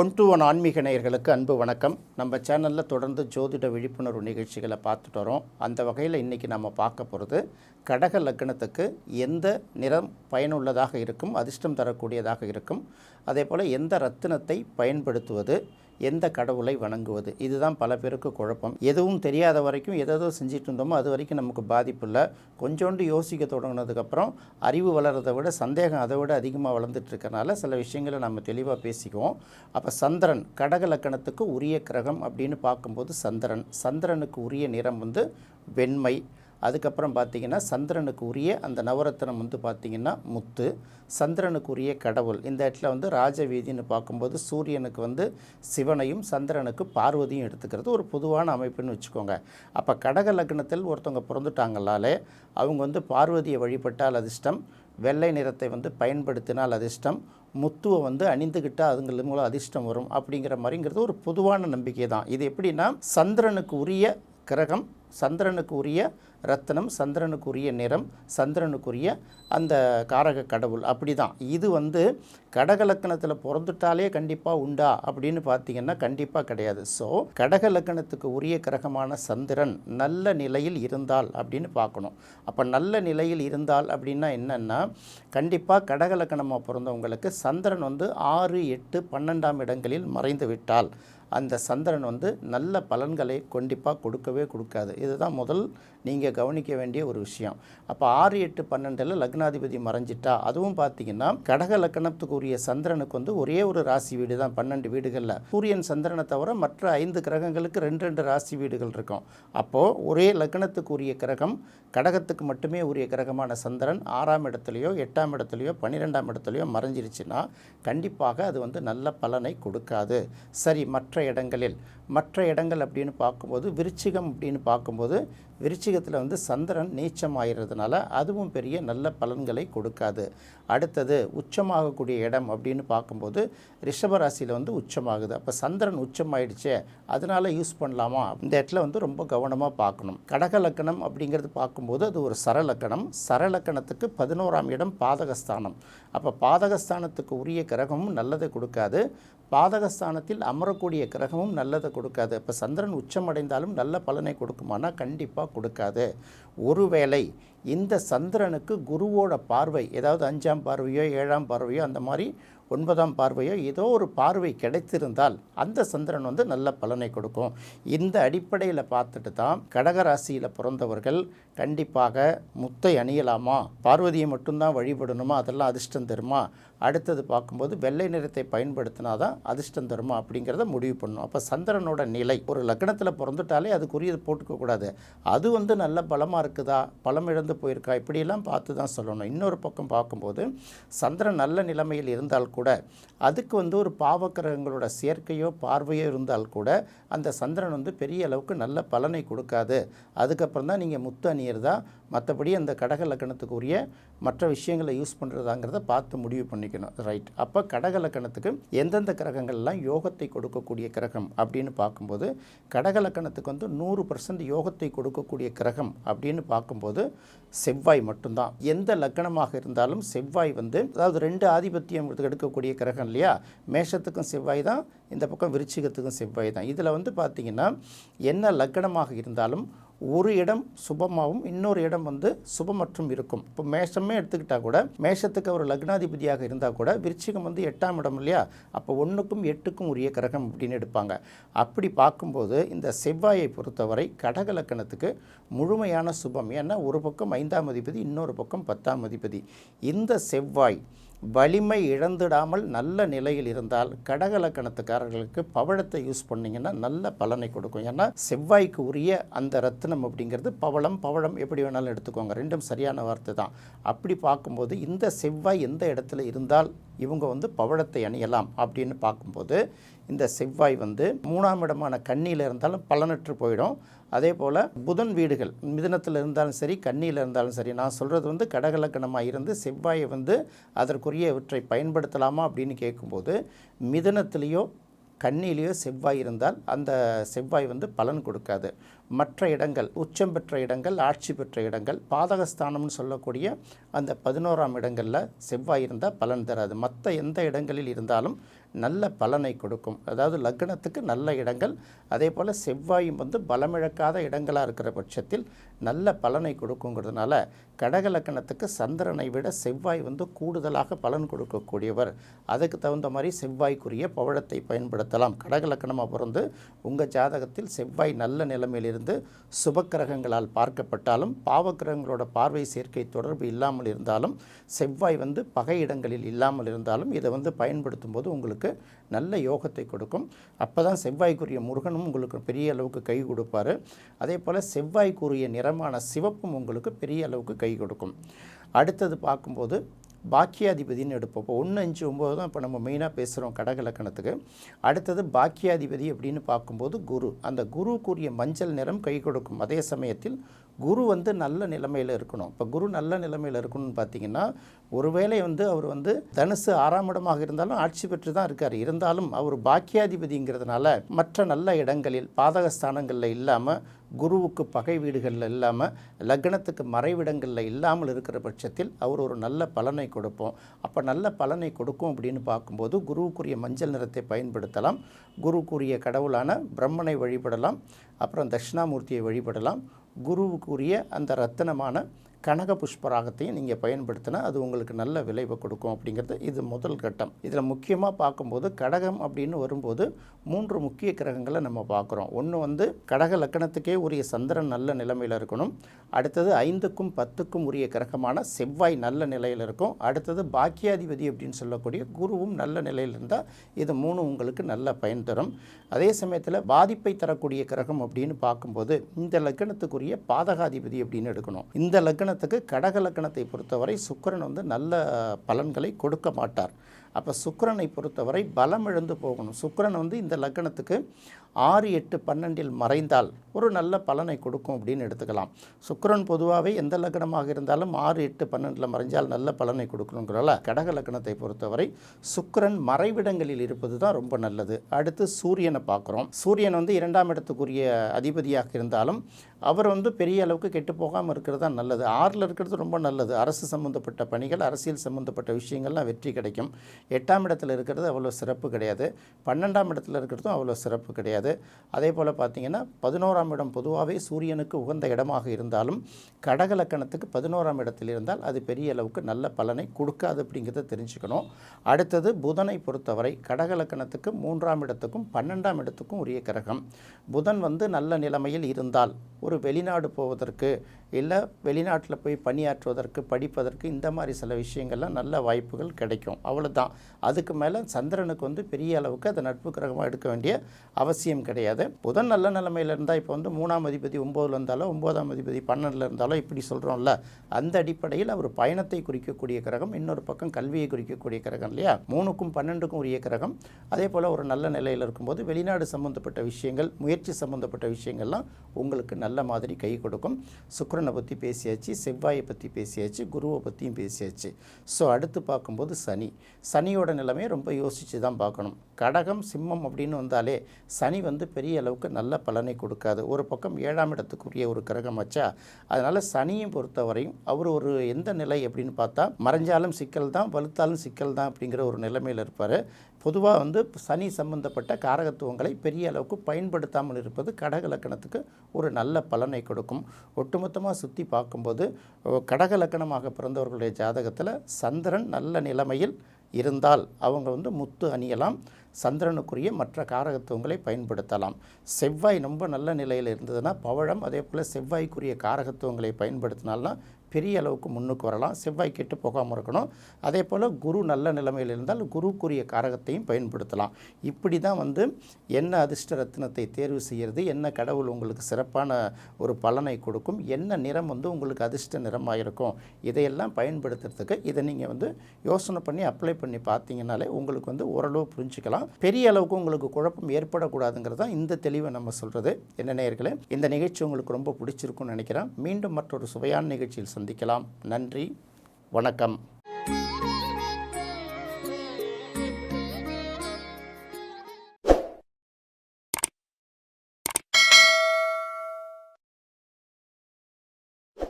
One to one ஆன்மீக நேயர்களுக்கு அன்பு வணக்கம். நம்ம சேனலில் தொடர்ந்து ஜோதிட விழிப்புணர்வு நிகழ்ச்சிகளை பார்த்துட்டு வரோம். அந்த வகையில் இன்றைக்கி நம்ம பார்க்க போகிறது கடக லக்னத்துக்கு எந்த நிறம் பயனுள்ளதாக இருக்கும் அதிர்ஷ்டம் தரக்கூடியதாக இருக்கும் அதே போல் எந்த ரத்தினத்தை பயன்படுத்துவது எந்த கடவுளை வணங்குவது இதுதான் பல பேருக்கு குழப்பம். எதுவும் தெரியாத வரைக்கும் எதோ செஞ்சுட்டு இருந்தோமோ அது வரைக்கும் நமக்கு பாதிப்பு இல்லை. கொஞ்சோண்டு யோசிக்க தொடங்கினதுக்கப்புறம் அறிவு வளர்றதை விட சந்தேகம் அதை விட அதிகமாக வளர்ந்துட்டு இருக்கறனால சில விஷயங்களை நம்ம தெளிவாக பேசிக்குவோம். அப்போ சந்திரன் கடக லக்கணத்துக்கு உரிய கிரகம் அப்படின்னு பார்க்கும்போது சந்திரன். சந்திரனுக்கு உரிய நிறம் வந்து வெண்மை. அதுக்கப்புறம் பார்த்தீங்கன்னா சந்திரனுக்கு உரிய அந்த நவரத்தினம் வந்து பார்த்திங்கன்னா முத்து சந்திரனுக்கு உரிய கடவுள். இந்த இடத்துல வந்து ராஜவீதின்னு பார்க்கும்போது சூரியனுக்கு வந்து சிவனையும் சந்திரனுக்கு பார்வதியும் எடுத்துக்கிறது ஒரு பொதுவான அமைப்புன்னு வச்சுக்கோங்க. அப்போ கடக லக்னத்தில் ஒருத்தவங்க பிறந்துட்டாங்களாலே அவங்க வந்து பார்வதியை வழிபட்டால் அதிர்ஷ்டம் வெள்ளை நிறத்தை வந்து பயன்படுத்தினால் அதிர்ஷ்டம் முத்துவை வந்து அணிந்துக்கிட்டால் அதுங்கள் மூலம் அதிர்ஷ்டம் வரும் அப்படிங்கிற மாதிரிங்கிறது ஒரு பொதுவான நம்பிக்கை தான் இது எப்படின்னா சந்திரனுக்கு உரிய கிரகம் சந்திரனுக்கு உரிய ரத்தனம் சந்திரனுக்குரிய நிறம் சந்திரனுக்குரிய அந்த காரக கடவுள். அப்படி தான் இது வந்து கடகலக்கணத்தில் பிறந்துட்டாலே கண்டிப்பாக உண்டா? அப்படின்னு பார்த்தீங்கன்னா கண்டிப்பாக கிடையாது. ஸோ கடகலக்கணத்துக்கு உரிய கிரகமான சந்திரன் நல்ல நிலையில் இருந்தால் அப்படின்னு பார்க்கணும் அப்போ நல்ல நிலையில் இருந்தால் அப்படின்னா என்னென்னா கண்டிப்பாக கடகலக்கணமாக பிறந்தவங்களுக்கு சந்திரன் வந்து ஆறு எட்டு பன்னெண்டாம் இடங்களில் மறைந்து விட்டால் அந்த சந்திரன் வந்து நல்ல பலன்களை கண்டிப்பாக கொடுக்கவே கொடுக்காது. இதுதான் முதல் நீங்கள் கவனிக்க வேண்டிய ஒரு விஷயம். அப்போ ஆறு எட்டு பன்னெண்டில் லக்னாதிபதி மறைஞ்சிட்டா அதுவும் பார்த்தீங்கன்னா கடக லக்கணத்துக்கு உரிய சந்திரனுக்கு வந்து ஒரே ஒரு ராசி வீடு தான் பன்னெண்டு வீடுகளில். சூரியன் சந்திரனை தவிர மற்ற ஐந்து கிரகங்களுக்கு ரெண்டு ரெண்டு ராசி வீடுகள் இருக்கும். அப்போது ஒரே லக்னத்துக்கு உரிய கிரகம் கடகத்துக்கு மட்டுமே உரிய கிரகமான சந்திரன் ஆறாம் இடத்துலையோ எட்டாம் இடத்துலையோ பன்னிரெண்டாம் இடத்துலையோ மறைஞ்சிருச்சுன்னா கண்டிப்பாக அது வந்து நல்ல பலனை கொடுக்காது. சரி மற்ற இடங்களில் மற்ற இடங்கள் அப்படின்னு பார்க்கும்போது விருச்சிகம் அப்படின்னு பார்க்கும்போது விருச்சிகத்தில் வந்து சந்திரன் நீச்சம் ஆகிறதுனால அதுவும் பெரிய நல்ல பலன்களை கொடுக்காது. அடுத்தது உச்சமாகக்கூடிய இடம் அப்படின்னு பார்க்கும்போது ரிஷபராசியில் வந்து உச்சமாகுது. அப்போ சந்திரன் உச்சமாயிடுச்சே அதனால யூஸ் பண்ணலாமா? இந்த இடத்துல வந்து ரொம்ப கவனமாக பார்க்கணும். கடக லக்கணம் அப்படிங்கிறது பார்க்கும்போது அது ஒரு சரலக்கணம் சரலக்கணத்துக்கு பதினோராம் இடம் பாதகஸ்தானம். அப்போ பாதகஸ்தானத்துக்கு உரிய கிரகமும் நல்லதை கொடுக்காது. பாதகஸ்தானத்தில் அமரக்கூடிய கிரகமும் நல்லதை கொடுக்காது. இப்போ சந்திரன் உச்சமடைந்தாலும் நல்ல பலனை கொடுக்குமானா? கண்டிப்பாக கொடுக்காது. ஒருவேளை இந்த சந்திரனுக்கு குருவோட பார்வை ஏதாவது அஞ்சாம் பார்வையோ ஏழாம் பார்வையோ அந்த மாதிரி ஒன்பதாம் பார்வையோ ஏதோ ஒரு பார்வை கிடைத்திருந்தால் அந்த சந்திரன் வந்து நல்ல பலனை கொடுக்கும். இந்த அடிப்படையில் பார்த்துட்டு தான் கடகராசியில் பிறந்தவர்கள் கண்டிப்பாக முத்தை அணியலாமா? பார்வதியை மட்டும்தான் வழிபடணுமா? அதெல்லாம் அதிர்ஷ்டம் தருமா? அடுத்தது பார்க்கும்போது வெள்ளை நிறத்தை பயன்படுத்தினா தான் அதிர்ஷ்டம் தருமா? அப்படிங்கிறத முடிவு பண்ணணும். அப்போ சந்திரனோட நிலை ஒரு லக்னத்தில் பிறந்துட்டாலே அதுக்குரியது போட்டுக்கக்கூடாது. அது வந்து நல்ல பலமாக இருக்குதா? பலம் இழந்து போயிருக்கா? இப்படியெல்லாம் பார்த்து தான் சொல்லணும். இன்னொரு பக்கம் பார்க்கும்போது சந்திரன் நல்ல நிலைமையில் இருந்தால் கூட அதுக்கு வந்து ஒரு பாவக்கிரகங்களோட சேர்க்கையோ பார்வையோ இருந்தால் கூட அந்த சந்திரன் வந்து பெரிய அளவுக்கு நல்ல பலனை கொடுக்காது. அதுக்கப்புறம் தான் நீங்கள் முத்து அணியிறதா மற்றபடி அந்த கடக லக்கணத்துக்கு உரிய மற்ற விஷயங்களை யூஸ் பண்ணுறதாங்கிறத பார்த்து முடிவு பண்ணிக்கணும். ரைட் அப்போ கடக லக்கணத்துக்கு எந்தெந்த கிரகங்கள்லாம் யோகத்தை கொடுக்கக்கூடிய கிரகம் அப்படின்னு பார்க்கும்போது கடக லக்கணத்துக்கு வந்து நூறு பர்சன்ட் யோகத்தை கொடுக்கக்கூடிய கிரகம் அப்படின்னு பார்க்கும்போது செவ்வாய் மட்டும்தான். எந்த லக்கணமாக இருந்தாலும் செவ்வாய் வந்து அதாவது ரெண்டு ஆதிபத்தியம் எடுக்கக்கூடிய கிரகம் இல்லையா? மேஷத்துக்கும் செவ்வாய் தான் இந்த பக்கம் விருச்சிகத்துக்கும் செவ்வாய் தான். இதில் வந்து பார்த்திங்கன்னா என்ன லக்கணமாக இருந்தாலும் ஒரு இடம் சுபமாகவும் இன்னொரு இடம் வந்து சுபமற்றும் இருக்கும். இப்போ மேஷமே எடுத்துக்கிட்டால் கூட மேஷத்துக்கு அவர் லக்னாதிபதியாக இருந்தால் கூட விருச்சிகம் வந்து எட்டாம் இடம் இல்லையா? அப்போ ஒன்றுக்கும் எட்டுக்கும் உரிய கிரகம் அப்படின்னு எடுப்பாங்க. அப்படி பார்க்கும்போது இந்த செவ்வாயை பொறுத்தவரை கடக லக்கணத்துக்கு முழுமையான சுபம். ஏன்னா ஒரு பக்கம் ஐந்தாம் அதிபதி இன்னொரு பக்கம் பத்தாம் அதிபதி. இந்த செவ்வாய் வலிமை இழந்துடாமல் நல்ல நிலையில் இருந்தால் கடகலக்கணத்துக்காரர்களுக்கு பவழத்தை யூஸ் பண்ணிங்கன்னா நல்ல பலனை கொடுக்கும். ஏன்னா செவ்வாய்க்கு உரிய அந்த ரத்தினம் அப்படிங்கிறது பவளம் பவழம் எப்படி வேணாலும் எடுத்துக்கோங்க. ரெண்டும் சரியான வார்த்தை தான். அப்படி பார்க்கும்போது இந்த செவ்வாய் எந்த இடத்துல இருந்தால் இவங்க வந்து பவழத்தை அணியலாம் அப்படின்னு பார்க்கும்போது இந்த செவ்வாய் வந்து மூணாம் இடமான கண்ணியில் இருந்தாலும் பலனற்று போயிடும். அதே போல் புதன் வீடுகள் மிதனத்தில் இருந்தாலும் சரி கண்ணியில் இருந்தாலும் சரி நான் சொல்கிறது வந்து கடகலக்கணமாக இருந்து செவ்வாயை வந்து அதற்குரியவற்றை பயன்படுத்தலாமா அப்படின்னு கேட்கும்போது மிதனத்திலேயோ கண்ணிலேயோ செவ்வாய் இருந்தால் அந்த செவ்வாய் வந்து பலன் கொடுக்காது. மற்ற இடங்கள் உச்சம் பெற்ற இடங்கள் ஆட்சி பெற்ற இடங்கள் பாதகஸ்தானம்னு சொல்லக்கூடிய அந்த பதினோராம் இடங்களில் செவ்வாய் இருந்தால் பலன் தராது. மற்ற எந்த இடங்களில் இருந்தாலும் நல்ல பலனை கொடுக்கும். அதாவது லக்னத்துக்கு நல்ல இடங்கள் அதே போல் செவ்வாயும் வந்து பலமிழக்காத இடங்களாக இருக்கிற பட்சத்தில் நல்ல பலனை கொடுக்குங்கிறதுனால கடக லக்கணத்துக்கு சந்திரனை விட செவ்வாய் வந்து கூடுதலாக பலன் கொடுக்கக்கூடியவர். அதுக்கு தகுந்த மாதிரி செவ்வாய்க்குரிய பவழத்தை பயன்படுத்தலாம். கடக லக்கணமாக பிறந்து உங்கள் ஜாதகத்தில் செவ்வாய் நல்ல நிலைமையிலிருந்து சுபக்கிரகங்களால் பார்க்கப்பட்டாலும் பாவக்கிரகங்களோட பார்வை சேர்க்கை தொடர்பு இல்லாமல் இருந்தாலும் செவ்வாய் வந்து பகை இடங்களில் இல்லாமல் இருந்தாலும் இதை வந்து பயன்படுத்தும் போது உங்களுக்கு நல்ல யோகத்தை கொடுக்கும். அப்போ தான் செவ்வாய்க்குரிய முருகனும் உங்களுக்கு பெரிய அளவுக்கு கை கொடுப்பார். அதே போல் செவ்வாய்க்குரிய நிறமான சிவப்பும் உங்களுக்கு பெரிய அளவுக்கு கை கொடுக்கும். அடுத்தது பார்க்கும்போது பாக்கியாதிபதினு எடுப்போம். இப்போ ஒன்று அஞ்சு ஒம்பது தான் இப்போ நம்ம மெயினாக பேசுகிறோம் கடகலக்கணத்துக்கு அடுத்தது பாக்கியாதிபதி அப்படின்னு பார்க்கும்போது குரு. அந்த குருக்குரிய மஞ்சள் நிறம் கை கொடுக்கும். அதே சமயத்தில் குரு வந்து நல்ல நிலைமையில் இருக்கணும். இப்போ குரு நல்ல நிலைமையில் இருக்கணும்னு பார்த்தீங்கன்னா ஒருவேளை வந்து அவர் வந்து தனுசு ஆறாம் இடமாக இருந்தாலும் ஆட்சி பெற்று தான் இருக்கார். இருந்தாலும் அவர் பாக்கியாதிபதிங்கிறதுனால மற்ற நல்ல இடங்களில் பாதக ஸ்தானங்களில் இல்லாமல் குருவுக்கு பகை வீடுகளில் இல்லாமல் லக்னத்துக்கு மறைவிடங்களில் இல்லாமல் இருக்கிற பட்சத்தில் அவர் ஒரு நல்ல பலனை கொடுப்போம். அப்போ நல்ல பலனை கொடுக்கும் அப்படின்னு பார்க்கும்போது குருவுக்குரிய மஞ்சள் நிறத்தை பயன்படுத்தலாம். குருக்குரிய கடவுளான பிரம்மனை வழிபடலாம். அப்புறம் தட்சிணாமூர்த்தியை வழிபடலாம். குருவுக்குரிய அந்த ரத்தனமான கனக புஷ்பராகத்தையும் நீங்கள் பயன்படுத்தினா அது உங்களுக்கு நல்ல விளைவை கொடுக்கும் அப்படிங்கிறது இது முதல் கட்டம். இதில் முக்கியமாக பார்க்கும்போது கடகம் அப்படின்னு வரும்போது மூன்று முக்கிய கிரகங்களை நம்ம பார்க்குறோம். ஒன்று வந்து கடக லக்கணத்துக்கே உரிய சந்திரன் நல்ல நிலைமையில் இருக்கணும். அடுத்தது ஐந்துக்கும் பத்துக்கும் உரிய கிரகமான செவ்வாய் நல்ல நிலையில் இருக்கும். அடுத்தது பாக்கியாதிபதி அப்படின்னு சொல்லக்கூடிய குருவும் நல்ல நிலையில் இருந்தால் இது மூணு உங்களுக்கு நல்ல பயன் தரும். அதே சமயத்தில் பாதிப்பை தரக்கூடிய கிரகம் அப்படின்னு பார்க்கும்போது இந்த லக்கணத்துக்குரிய பாதகாதிபதி அப்படின்னு எடுக்கணும். இந்த லக்கணம் லக்கணத்துக்கு கடக லக்கணத்தை பொறுத்தவரை சுக்கரன் வந்து நல்ல பலன்களை கொடுக்க மாட்டார். அப்போ சுக்கரனை பொறுத்தவரை பலம் இழந்து போகணும். சுக்கரன் வந்து இந்த லக்கணத்துக்கு ஆறு எட்டு பன்னெண்டில் மறைந்தால் ஒரு நல்ல பலனை கொடுக்கும் அப்படின்னு எடுத்துக்கலாம். சுக்கரன் பொதுவாகவே எந்த லக்னமாக இருந்தாலும் ஆறு எட்டு பன்னெண்டில் மறைஞ்சால் நல்ல பலனை கொடுக்கணுங்கிறல கடக லக்னத்தை பொறுத்தவரை சுக்கரன் மறைவிடங்களில் இருப்பது தான் ரொம்ப நல்லது. அடுத்து சூரியனை பார்க்குறோம். சூரியன் வந்து இரண்டாம் இடத்துக்குரிய அதிபதியாக இருந்தாலும் அவர் வந்து பெரிய அளவுக்கு கெட்டு போகாமல் இருக்கிறது தான் நல்லது. ஆறில் இருக்கிறது ரொம்ப நல்லது. அரசு சம்மந்தப்பட்ட பணிகள் அரசியல் சம்மந்தப்பட்ட விஷயங்கள்லாம் வெற்றி கிடைக்கும். எட்டாம் இடத்துல இருக்கிறது அவ்வளோ சிறப்பு கிடையாது. பன்னெண்டாம் இடத்துல இருக்கிறதும் அவ்வளோ சிறப்பு கிடையாது. அதே போல் பார்த்தீங்கன்னா பதினோராம் இடம் பொதுவாகவே சூரியனுக்கு உகந்த இடமாக இருந்தாலும் கடகலக்கணத்துக்கு பதினோராம் இடத்தில் இருந்தால் அது பெரிய அளவுக்கு நல்ல பலனை கொடுக்காது அப்படிங்கிறத தெரிஞ்சுக்கணும். அடுத்தது புதனை பொறுத்தவரை கடகலக்கணத்துக்கு மூன்றாம் இடத்துக்கும் பன்னெண்டாம் இடத்துக்கும் உரிய கிரகம். புதன் வந்து நல்ல நிலைமையில் இருந்தால் ஒரு வெளிநாடு போவதற்கு இல்லை வெளிநாட்டில் போய் பணியாற்றுவதற்கு படிப்பதற்கு இந்த மாதிரி சில விஷயங்கள்லாம் நல்ல வாய்ப்புகள் கிடைக்கும். அவ்வளோதான் அதுக்கு மேலே சந்திரனுக்கு வந்து பெரிய அளவுக்கு அதை நட்பு கிரகமாக எடுக்க வேண்டிய அவசியம் கிடையாது. புதன் நல்ல நிலைமையில் இருந்தால் இப்போ வந்து மூணாம் அதிபதி ஒம்போதில் இருந்தாலும் ஒம்போதாம் அதிபதி பன்னெண்டில் இருந்தாலும் இப்படி சொல்கிறோம்ல அந்த அடிப்படையில் அவர் பயணத்தை குறிக்கக்கூடிய கிரகம் இன்னொரு பக்கம் கல்வியை குறிக்கக்கூடிய கிரகம் இல்லையா? மூணுக்கும் பன்னெண்டுக்கும் உரிய கிரகம். அதே போல் ஒரு நல்ல நிலையில் இருக்கும்போது வெளிநாடு சம்மந்தப்பட்ட விஷயங்கள் முயற்சி சம்மந்தப்பட்ட விஷயங்கள்லாம் உங்களுக்கு நல்ல மாதிரி கை கொடுக்கும். சுக்கிரனை பற்றி பேசியாச்சு செவ்வாயை பற்றி பேசியாச்சு குருவை பற்றியும் பேசியாச்சு. ஸோ அடுத்து பார்க்கும்போது சனி. சனியோட நிலைமையை ரொம்ப யோசித்து தான் பார்க்கணும். கடகம் சிம்மம் அப்படின்னு வந்தாலே சனி வந்து பெரிய அளவுக்கு நல்ல பலனை கொடுக்காது. ஒரு பக்கம் ஏழாம் இடத்துக்குரிய ஒரு கிரகம் வச்சா அதனால் சனியும் பொறுத்தவரையும் அவர் ஒரு எந்த நிலை அப்படின்னு பார்த்தா மறைஞ்சாலும் சிக்கல் தான் வலுத்தாலும் சிக்கல் தான் அப்படிங்கிற ஒரு நிலைமையில் இருப்பார். பொதுவாக வந்து சனி சம்பந்தப்பட்ட காரகத்துவங்களை பெரிய அளவுக்கு பயன்படுத்தாமல் இருப்பது கடக லக்கணத்துக்கு ஒரு நல்ல பலனை கொடுக்கும். ஒட்டுமொத்தமாக சுற்றி பார்க்கும்போது கடக லக்கணமாக பிறந்தவர்களுடைய ஜாதகத்தில் சந்திரன் நல்ல நிலைமையில் இருந்தால் அவங்க வந்து முத்து அணியலாம். சந்திரனுக்குரிய மற்ற காரகத்துவங்களை பயன்படுத்தலாம். செவ்வாய் ரொம்ப நல்ல நிலையில் இருந்ததுன்னா பவழம் அதே போல் செவ்வாய்க்குரிய காரகத்துவங்களை பயன்படுத்தினால்னா பெரிய அளவுக்கு முன்னுக்கு வரலாம். செவ்வாய் கெட்டு போகாமல் இருக்கணும். அதே போல் குரு நல்ல நிலைமையில் இருந்தால் குருக்குரிய காரகத்தையும் பயன்படுத்தலாம். இப்படி தான் வந்து என்ன அதிர்ஷ்ட ரத்தினத்தை தேர்வு செய்கிறது என்ன கடவுள் உங்களுக்கு சிறப்பான ஒரு பலனை கொடுக்கும் என்ன நிறம் வந்து உங்களுக்கு அதிர்ஷ்ட நிறமாக இருக்கும் இதையெல்லாம் பயன்படுத்துறதுக்கு இதை நீங்கள் வந்து யோசனை பண்ணி அப்ளை பண்ணி பார்த்தீங்கனாலே உங்களுக்கு வந்து ஓரளவு புரிஞ்சுக்கலாம். பெரிய அளவுக்கு உங்களுக்கு குழப்பம் ஏற்படக்கூடாதுங்கிறது தான் இந்த தெளிவை நம்ம சொல்கிறது என்ன நேயர்களே இந்த நிகழ்ச்சி உங்களுக்கு ரொம்ப பிடிச்சிருக்கும்னு நினைக்கிறேன். மீண்டும் மற்றொரு சுவையான நிகழ்ச்சியில் சந்திக்கலாம். நன்றி. வணக்கம்.